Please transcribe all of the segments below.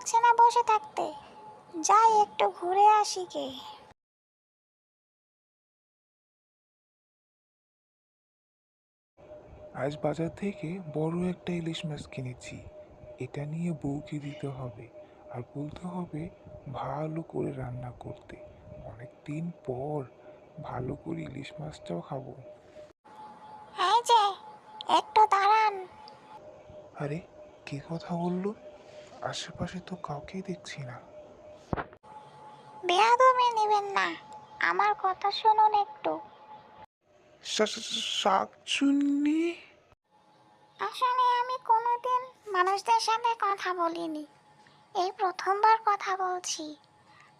লাগছে না বসে থাকতে। যাই একটু ঘুরে আসি গে। আজ বাজার থেকে বড় একটা ইলিশ মাছ কিনেছি। এটা নিয়ে বউকে দিতে হবে আর বলতে হবে ভালো করে রান্না করতে। অনেক দিন পর ভালো করে ইলিশ মাছটাও খাব। এই যে একটু দাঁড়ান। আরে কে কথা বলল? আশেপাশে তো কাউকেই দেখছি না। বেয়াদবি নেবেন না। আমার কথা শুনুন একটু। শাকচুন্নি? আসলে আমি কোনোদিন মানুষদের সাথে কথা বলিনি। এই প্রথমবার কথা বলছি।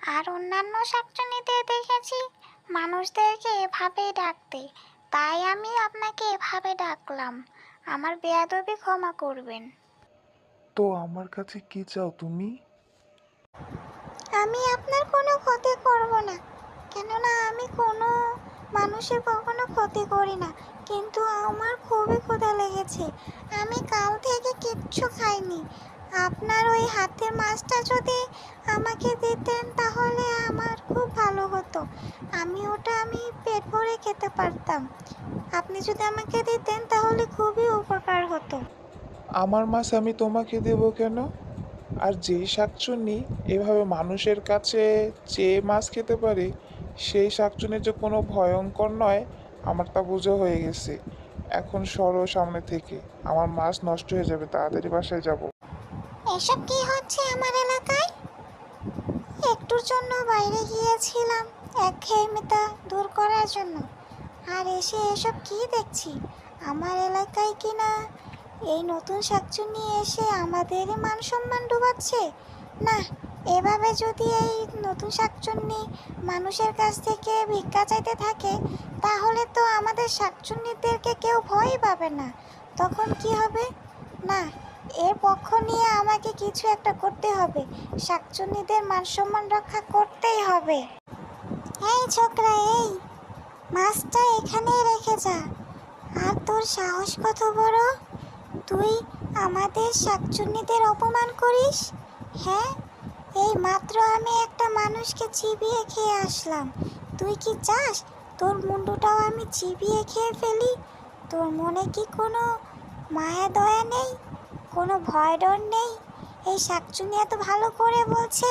আর অন্যান্য শাকচুনিদের দেখেছি মানুষদেরকে এভাবেই ডাকতে। তাই আমি আপনাকে এভাবে ডাকলাম। আমার বেয়াদবি ক্ষমা করবেন। তো আমার কাছে কি চাও তুমি? আমি আপনার কোনো ক্ষতি করব না। কেননা আমি কোনো মানুষের কখনো ক্ষতি করি না। কিন্তু আমার খুবই ক্ষুধা লেগেছে। আমি কাল থেকে কিচ্ছু খাইনি। আপনার ওই হাতের মাছটা যদি আমাকে দিতেন, তাহলে আমার খুব ভালো হতো। আমি ওটা আমি পেট ভরে খেতে পারতাম। আপনি যদি আমাকে দিতেন, তাহলে খুবই উপকার হতো। আমার মাছ আমি তোমাকে দেব কেন? আর যে শাকচুন্নি এভাবে মানুষের কাছে চেয়ে মাছ খেতে পারে, সেই শাকচুন্নি যে কোনো ভয়ঙ্কর নয়, আমার তা বোঝা হয়ে গেছে। এখন সরো সামনে থেকে, আমার মাছ নষ্ট হয়ে যাবে, তাড়াতাড়ি বাসায় যাব। এসব কি হচ্ছে আমার এলাকায়? একটুর জন্য বাইরে গিয়েছিলাম এক একঘেয়েমিতা দূর করার জন্য। আর এসে এসব কি দেখছি? আমার এলাকায় কি না? এই নতুন শাকচুন্নি এসে আমাদেরই মান সম্মান ডুবাচ্ছে? না, এভাবে যদি এই নতুন শাকচুন্নি মানুষের কাছ থেকে ভিক্ষা চাইতে থাকে, তাহলে তো আমাদের শাকচুন্নিদেরকে কেউ ভয়ই পাবে না। তখন কি হবে? না, এর পক্ষ নিয়ে আমাকে কিছু একটা করতে হবে। শাকচুন্নিদের মান সম্মান রক্ষা করতেই হবে। এই ছোকরা, এই, মাছটা এখানেই রেখে যা। আর তোর সাহস কত বড়? তুই আমাদের শাকচুন্নিদের অপমান করিস? হ্যাঁ এই মাত্র আমি একটা মানুষকে চিবিয়ে খেয়ে আসলাম। তুই কি চাস তোর মুন্ডুটাও আমি চিবিয়ে খেয়ে ফেলি? তোর মনে কি কোনো মায়া দয়া নেই? কোনো ভয় ডর নেই? এই শাকচুনি এত ভালো করে বলছে,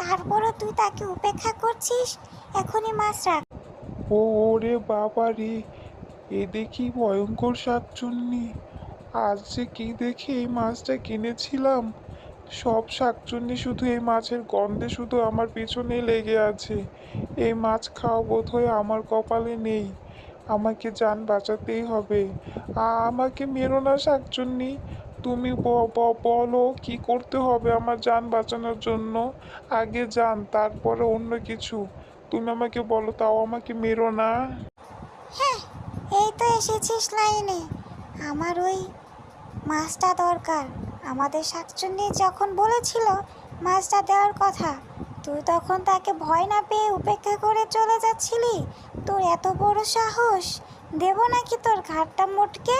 তারপরও তুই তাকে উপেক্ষা করছিস? এখনই মাছ রাখ। ওরে বাবা রে এ দেখি ভয়ঙ্কর শাকচুন্নি। আজ যে কি দেখে এই মাছটা কিনেছিলাম? সব শাকচুন্নি শুধু এই মাছের গন্ধে শুধু আমার পিছনে লেগে আছে। এই মাছ খাওয়া বোধ হয় আমার কপালে নেই। আমাকে যান বাঁচাতেই হবে। আমাকে মেরো না শাকচুন্নি। তুমি বলো কি করতে হবে আমার যান বাঁচানোর জন্য? আগে যান, তারপরে অন্য কিছু। তুমি আমাকে বলো, তাও আমাকে মেরো না। হ্যাঁ এই তো এসেছিস লাইনে। আমার ওই মাছটা দরকার। আমাদের শাকচুন্নি যখন বলেছিল মাছটা দেওয়ার কথা, তুই তখন তাকে ভয় না পেয়ে উপেক্ষা করে চলে যাচ্ছিলি? তোর এত বড় সাহস? দেব নাকি তোর ঘাটটা মোটকে?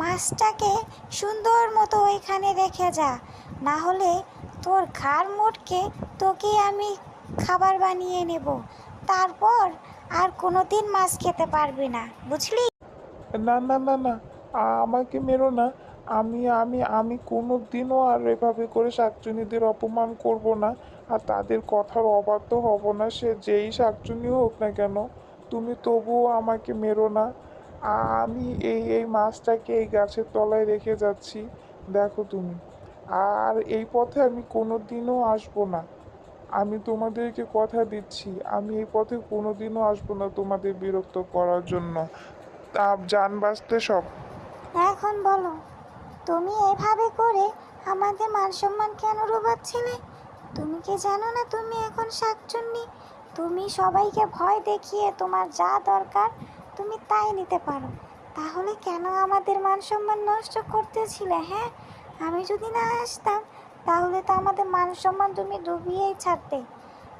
মাছটাকে সুন্দর মতো ওইখানে রেখে যা। না হলে তোর ঘাড় মোটকে তোকে আমি খাবার বানিয়ে নেব। তারপর আর কোনো দিন মাছ খেতে পারবি না। বুঝলি? না না না না আমাকে মেরো না। আমি আমি আমি কোনো দিনও আর এভাবে করে শাকচুনিদের অপমান করব না। আর তাদের কথার অবাধ্য হব না, সে যেই শাকচুনি হোক না কেন। তুমি তবুও আমাকে মেরো না। আমি এই এই মাছটাকে এই গাছের তলায় রেখে যাচ্ছি। দেখো তুমি, আর এই পথে আমি কোনো দিনও আসব না। আমি তোমাদেরকে কথা দিচ্ছি, আমি এই পথে কোনো দিনও আসব না তোমাদের বিরক্ত করার জন্য। তা যান বাঁচতে সব। এখন বলো। তুমি এভাবে করে আমাদের মান সম্মান কেন ডুবাচ্ছিলে তুমি কি জানো না তুমি এখন শাকচুন্নি? তুমি সবাইকে ভয় দেখিয়ে তোমার যা দরকার তুমি তাই নিতে পারো। তাহলে কেন আমাদের মান সম্মান নষ্ট করতেছিলে হ্যাঁ? আমি যদি না আসতাম, তাহলে তো আমাদের মান সম্মান তুমি ডুবিয়েই ছাড়তে।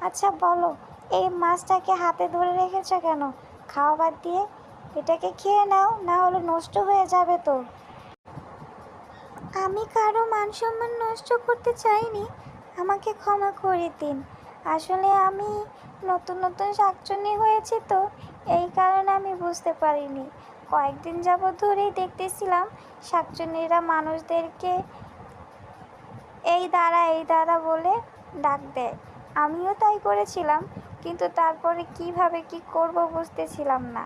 আচ্ছা বলো, এই মাছটাকে হাতে ধরে রেখেছো কেন? খাওয়া বাদ দিয়ে এটাকে খেয়ে নাও, না হলে নষ্ট হয়ে যাবে তো। আমি কারও মান সম্মান নষ্ট করতে চাইনি, আমাকে ক্ষমা করে দিন। আসলে আমি নতুন নতুন শাকচুনি হয়েছে তো, এই কারণে আমি বুঝতে পারিনি। কয়েকদিন যাবৎ ধরেই দেখতেছিলাম শাকচুনিরা মানুষদেরকে এই দ্বারা এই দ্বারা বলে ডাক দেয়। আমিও তাই করেছিলাম, কিন্তু তারপরে কীভাবে কি করব বুঝতেছিলাম না।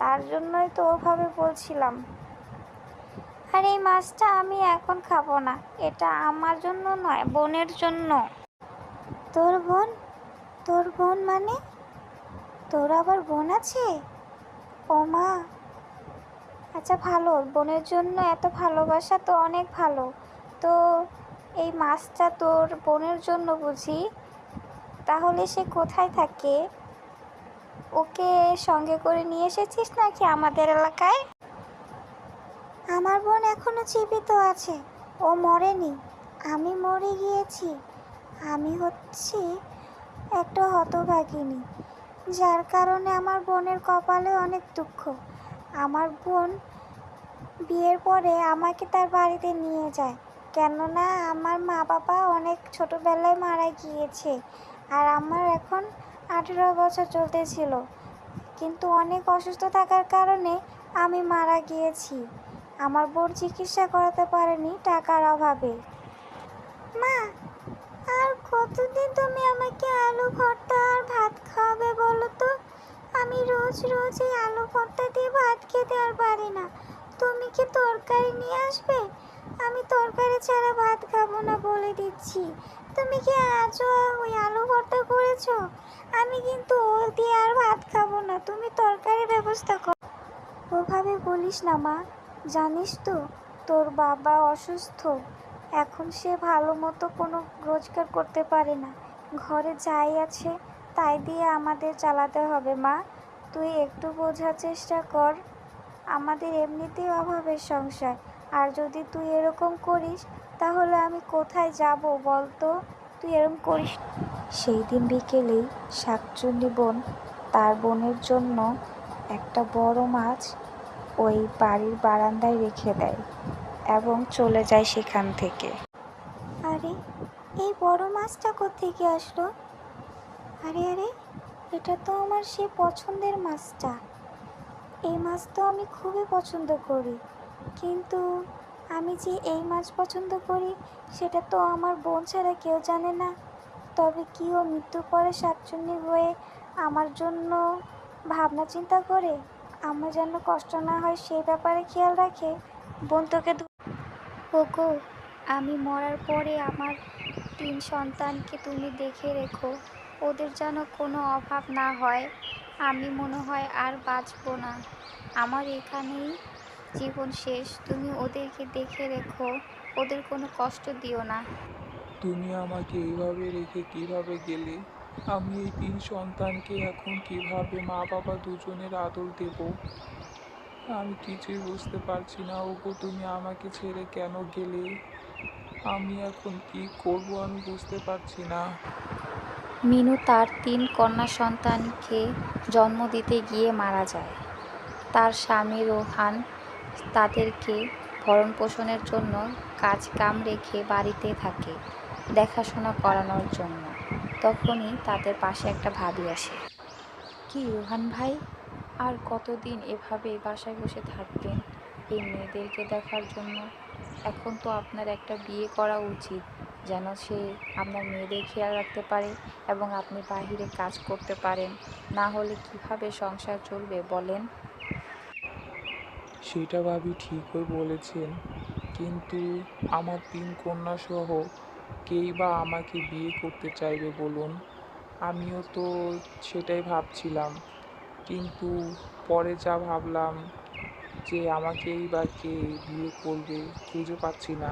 তার জন্যই তো ওভাবে বলছিলাম। আর এই মাছটা আমি এখন খাব না। এটা আমার জন্য নয়, বোনের জন্য। তোর বোন? তোর বোন মানে? তোর আবার বোন আছে? ও মা। আচ্ছা ভালো। বোনের জন্য এত ভালোবাসা তো অনেক ভালো। তো এই মাছটা তোর বোনের জন্য বুঝি। তাহলে সে কোথায় থাকে? ওকে সঙ্গে করে নিয়ে এসেছিস নাকি আমাদের এলাকায়? আমার বোন এখনও জীবিত আছে। ও মরেনি। আমি মরে গিয়েছি। আমি হচ্ছি একটা হতভাগিনী। যার কারণে আমার বোনের কপালে অনেক দুঃখ। আমার বোন বিয়ের পরে আমাকে তার বাড়িতে নিয়ে যায়। কেননা আমার মা বাবা অনেক ছোটোবেলায় মারা গিয়েছে আর আমার এখন আঠেরো বছর চলতেছিল। কিন্তু অনেক অসুস্থ থাকার কারণে আমি মারা গিয়েছি। আমার বোন চিকিৎসা করাতে পারেনি টাকার অভাবে। মা, আর কতদিন তুমি আমাকে আলু, ভর্তা আর ভাত খাওয়াবে বলো তো? আমি রোজ রোজ এই আলু, ভর্তা দিয়ে ভাত খেতে আর পারি না। তুমি কি তরকারি নিয়ে আসবে? আমি তরকারি ছাড়া ভাত খাব না বলে দিচ্ছি। তুমি কি আজও ওই আলু, ভর্তা করেছ? আমি কিন্তু ও দিয়ে আর ভাত খাব না। তুমি তরকারির ব্যবস্থা কর। ওভাবে বলিস না মা। জানিস তো, তোর বাবা অসুস্থ। এখন সে ভালো মতো কোনো রোজগার করতে পারে না। ঘরে যাই আছে, তাই দিয়ে আমাদের চালাতে হবে, মা। তুই একটু বোঝার চেষ্টা কর, আমাদের এমনিতেই অভাবের সংসার। আর যদি তুই এরকম করিস, তাহলে আমি কোথায় যাব বলতো তুই এরকম করিস সেই দিন বিকেলেই শাকচুন্নি বোন, তার বোনের জন্য একটা বড় মাছ ওই বাড়ির বারান্দায় রেখে দেয় এবং চলে যায় সেখান থেকে। আরে, এই বড় মাছটা কোত্থেকে আসলো? আরে আরে, এটা তো আমার সে পছন্দের মাছটা। এই মাছ তো আমি খুবই পছন্দ করি, কিন্তু আমি যে এই মাছ পছন্দ করি, সেটা তো আমার বোন ছাড়া কেউ জানে না। তবে কি ও মৃত্যুর পরে শাকচুন্নি হয়ে আমার জন্য ভাবনা চিন্তা করে? আমার যেন কষ্ট না হয় সেই ব্যাপারে খেয়াল রাখে। বোন তোকে ওগো, আমি মরার পরে আমার তিন সন্তানকে তুমি দেখে রেখো। ওদের যেন কোনো অভাব না হয়। আমি মনে হয় আর বাঁচবো না। আমার এখানেই জীবন শেষ। তুমি ওদেরকে দেখে রেখো। ওদের কোনো কষ্ট দিও না। তুমি আমাকে এইভাবে রেখে কীভাবে গেলে? আমি এই তিন সন্তানকে এখন কীভাবে মা বাবা দুজনের আদর দেব? আমি কিছুই বুঝতে পারছি না, ওগো, তুমি আমাকে ছেড়ে কেন গেলে? আমি এখন কি করব আমি বুঝতে পারছি না। মিনু তার তিন কন্যা সন্তানকে জন্ম দিতে গিয়ে মারা যায়। তার স্বামী রোহান তাদেরকে ভরণ পোষণের জন্য কাজ কাম রেখে বাড়িতে থাকে, দেখাশোনা করানোর জন্য। তখনই তাদের পাশে একটা ভাবি আসে। কি রোহান ভাই, আর কতদিন এভাবে বাসায় বসে থাকবেন? এই মেয়েদেরকে দেখার জন্য এখন তো আপনার একটা বিয়ে করা উচিত, যেন সে আপনার মেয়েদের খেয়াল রাখতে পারে এবং আপনি বাহিরে কাজ করতে পারেন। না হলে কীভাবে সংসার চলবে বলেন? সেটা ভাবি ঠিকই বলেছেন, কিন্তু আমার তিন কন্যা সহ কেই বা আমাকে বিয়ে করতে চাইবে বলুন? আমিও তো সেটাই ভাবছিলাম। কিন্তু পরে যা ভাবলাম যে আমাকেই বা কে বিয়ে করবে খুঁজে পাচ্ছি না।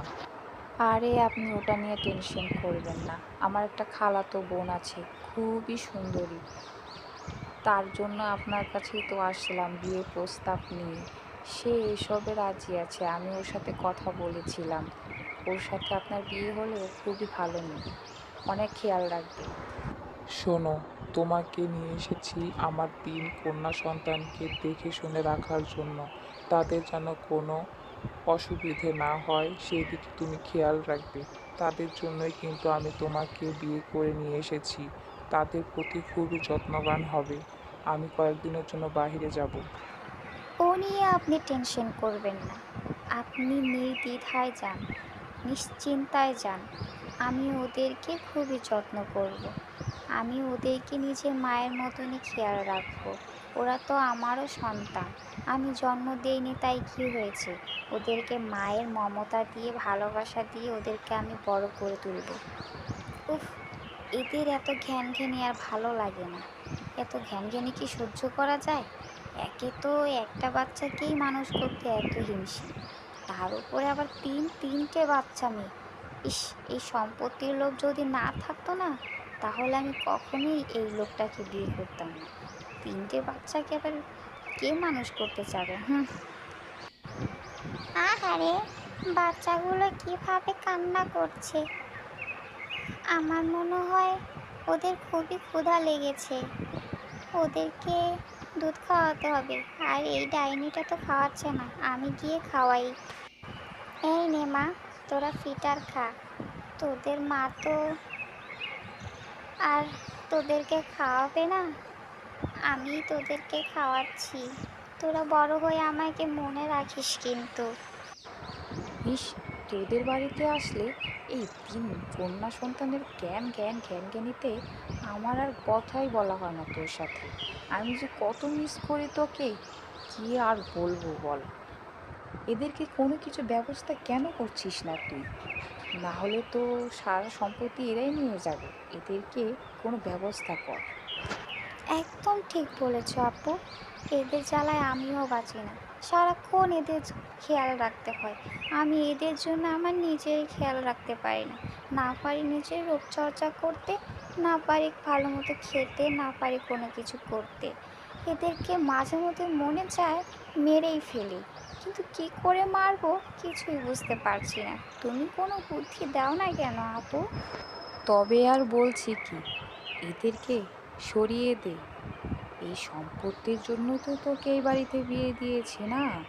আরে, আপনি ওটা নিয়ে টেনশন করবেন না। আমার একটা খালাতো বোন আছে, খুবই সুন্দরী। তার জন্য আপনার কাছেই তো আসলাম বিয়ের প্রস্তাব নিয়ে। সে এসবে রাজি আছে, আমি ওর সাথে কথা বলেছিলাম। ওর সাথে আপনার বিয়ে হলে ও খুবই ভালো মেয়ে অনেক খেয়াল রাখবে। শোনো তোমাকে নিয়ে এসেছি আমার তিন কন্যা সন্তানকে দেখে শুনে রাখার জন্য। তাদের যেন কোনো অসুবিধে না হয় সেই দিকে তুমি খেয়াল রাখবে। তাদের জন্যই কিন্তু আমি তোমাকে বিয়ে করে নিয়ে এসেছি। তাদের প্রতি খুবই যত্নবান হবে। আমি কয়েকদিনের জন্য বাইরে যাব। ও নিয়ে আপনি টেনশন করবেন না। আপনি নির্দ্বিধায় যান। নিশ্চিন্তায় যান। আমি ওদেরকে খুবই যত্ন করব। আমি ওদেরকে নিজের মায়ের মতনই খেয়াল রাখব। ওরা তো আমারও সন্তান। আমি জন্ম দেইনি, তাই কি হয়েছে? ওদেরকে মায়ের মমতা দিয়ে, ভালোবাসা দিয়ে ওদেরকে আমি বড় করে তুলব। উফ, এদের এত ঘ্যান ঘেনি আর ভালো লাগে না। এত ঘ্যান ঘেনি কি সহ্য করা যায়? একে তো একটা বাচ্চাকেই মানুষ করতে এত হিমশিম তার উপরে আবার তিন, তিনটে বাচ্চা মেয়ে। ইস, এই সম্পত্তির লোক যদি না থাকতো না, তাহলে আমি কখনোই এই লোকটাকে বিয়ে করতাম না। তিনটে বাচ্চাকে আবার কে মানুষ করতে চাবে, হুম? আহারে, বাচ্চাগুলো কীভাবে কান্না করছে? আমার মনে হয় ওদের খুবই ক্ষুধা লেগেছে। ওদেরকে দুধ খাওয়াতে হবে। আর এই ডাইনিটা তো খাওয়াচ্ছে না, আমি গিয়ে খাওয়াই। এই নে মা, তোরা ফিটার খা। তোদের মা তো আর তোদেরকে খাওয়াবে না? আমি তোদেরকে খাওয়াচ্ছি। তোরা বড় হয়ে আমাকে মনে রাখিস কিন্তু। ইস, তোদের বাড়িতে আসলে এই তিন কন্যা সন্তানের জ্ঞান জ্ঞান জ্ঞান জ্ঞানীতে আমার আর কথাই বলা হয় না তোর সাথে। আমি যে কত মিস করি তোকে, কি আর বলব বল? এদেরকে কোনো কিছু ব্যবস্থা কেন করছিস না তুই? না হলে তো সারা সম্পত্তি এরাই নিয়ে যাবে। এদেরকে কোনো ব্যবস্থা কর। একদম ঠিক বলেছ আপু। এদের জ্বালায় আমিও বাঁচি না। সারাক্ষণ এদের খেয়াল রাখতে হয়। আমি এদের জন্য আমার নিজের খেয়াল রাখতে পারি না। না পারি নিজের রূপচর্চা করতে না পারি ভালো মতো খেতে, না পারি কোনো কিছু করতে। এদেরকে মাঝে মধ্যে মনে চায় মেরেই ফেলি। কিন্তু কি করে মারবো কিছুই বুঝতে পারছি না। তুমি কোনো বুদ্ধি দাও না কেন আপু? তবে আর বলছি কি, এদেরকে সরিয়ে দে। এই সম্পত্তির জন্য তো তোকে এই বাড়িতে বিয়ে দিয়েছে না?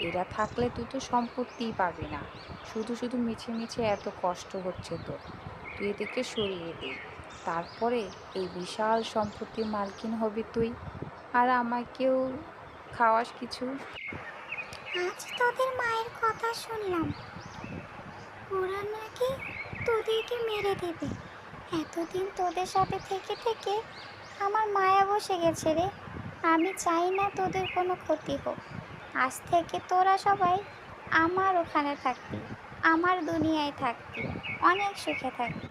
এরা থাকলে তুই তো সম্পত্তিই পাবি না। শুধু শুধু মিছে মিছে এত কষ্ট হচ্ছে তো তুই এদেরকে সরিয়ে দে। তারপরে এই বিশাল সম্পত্তির মালকিন হবি তুই আর আমাকেও খাওয়াস কিছু। আজ তোদের মায়ের কথা শুনলাম। ওরা নাকি তোদেরকে মেরে দেবে। এতদিন তোদের সাথে থেকে থেকে আমার মায়া বসে গেছে রে। আমি চাই না তোদের কোনো ক্ষতি হোক। আজ থেকে তোরা সবাই আমার ওখানে থাকবি, আমার দুনিয়ায় থাকবি, অনেক সুখে থাকবি।